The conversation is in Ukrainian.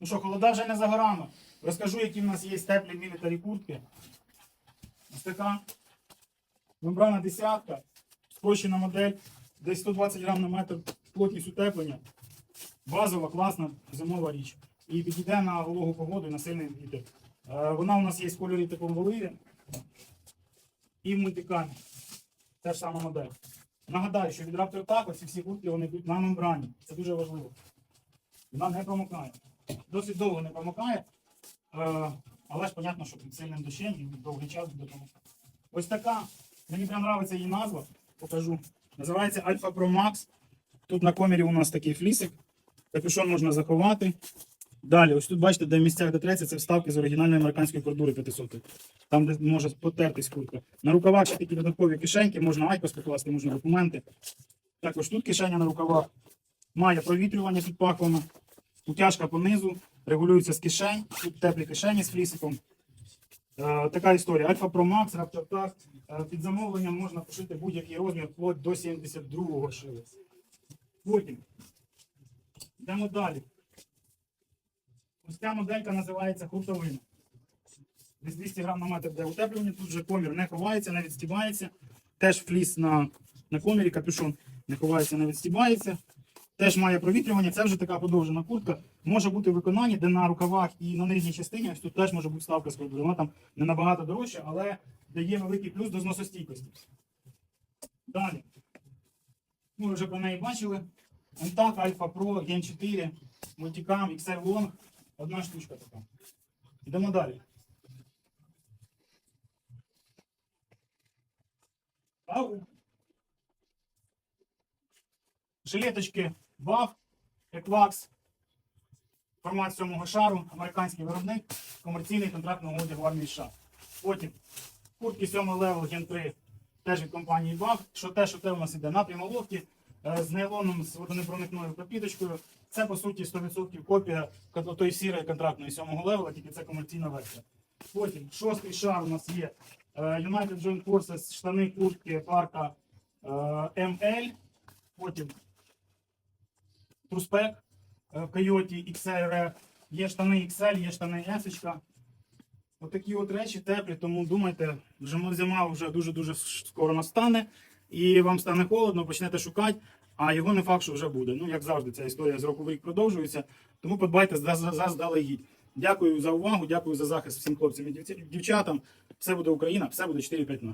Ну що, холода вже не за горами. Розкажу, які в нас є теплі мілітарі куртки. Ось така мембрана десятка, спрощена модель, десь 120 грам на метр плотність утеплення. Базова, класна зимова річ. І підійде на вологу погоду і на сильний вітер. Е, Вона у нас є в кольорі такому воливі і в мультикамі. Та ж сама модель. Нагадаю, що від Raptor так ось всі куртки вони йдуть на мембрані. Це дуже важливо. Вона не промокає. Досить довго не промокає. Е, але ж, понятно, що під сильним дощем і довгий час буде промокати. Ось така. Мені прям подобається її назва. Покажу. Називається Alpha Pro Max. Тут на комірі у нас такий флісик. Капюшон можна заховати. Далі, ось тут бачите, де в місцях де треться, це вставки з оригінальної американської кордури 500. Там, де може потертись куртка. На рукавах ще такі додаткові кишеньки, можна айкос покласти, можна документи. Також тут кишеня на рукавах. Має провітрювання під пахвами. Утяжка понизу, регулюється з кишень. Тут теплі кишені з флісиком. Е, така історія. Альфа Pro Max, Raptor Tact. Під замовленням можна пошити будь-який розмір вплоть до 72-го шили. Потім. Йдемо далі. Ось ця моделька називається хуртовина. Десь 200 грам на метр де утеплювання. Тут вже комір не ховається, не відстібається. Теж фліс на, на комірі, капюшон не ховається, не відстібається. Теж має провітрювання, це вже така подовжена куртка. Може бути в де на рукавах і на нижній частині, ось тут теж може бути ставка з. Вона там не набагато дорожча, але дає великий плюс до зносостійкості. Далі. Ми вже про неї бачили. Антак, Альфа Pro, Gen 4, Multicam, XL Long. Одна штучка така. Йдемо далі. Жилеточки BAF, Equax, формат 7 шару, американський виробник, комерційний контрактного одягу армії США. Потім куртки 7 левел Gen 3 теж від компанії BAF. Що те, що те у нас іде на прямоловці е, з нейлоном, з водонепроникною пропіточкою. Це по суті 100% копія тої сірої контрактної 7 левела, тільки це комерційна версія. Потім шостий шар у нас є е, United Joint Forces, штани, куртки, парка е, ML. Потім Труспек е, в Койоті XLR. Є штани XL, є штани S. Отакі от речі теплі, тому думайте, вже зима вже дуже-дуже скоро настане, і вам стане холодно, почнете шукати, а його не факт, що вже буде. Ну, як завжди, ця історія з року в рік продовжується. Тому подбайте за- за- заздалегідь. Дякую за увагу, дякую за захист всім хлопцям і дівчатам. Все буде Україна, все буде 4-5 0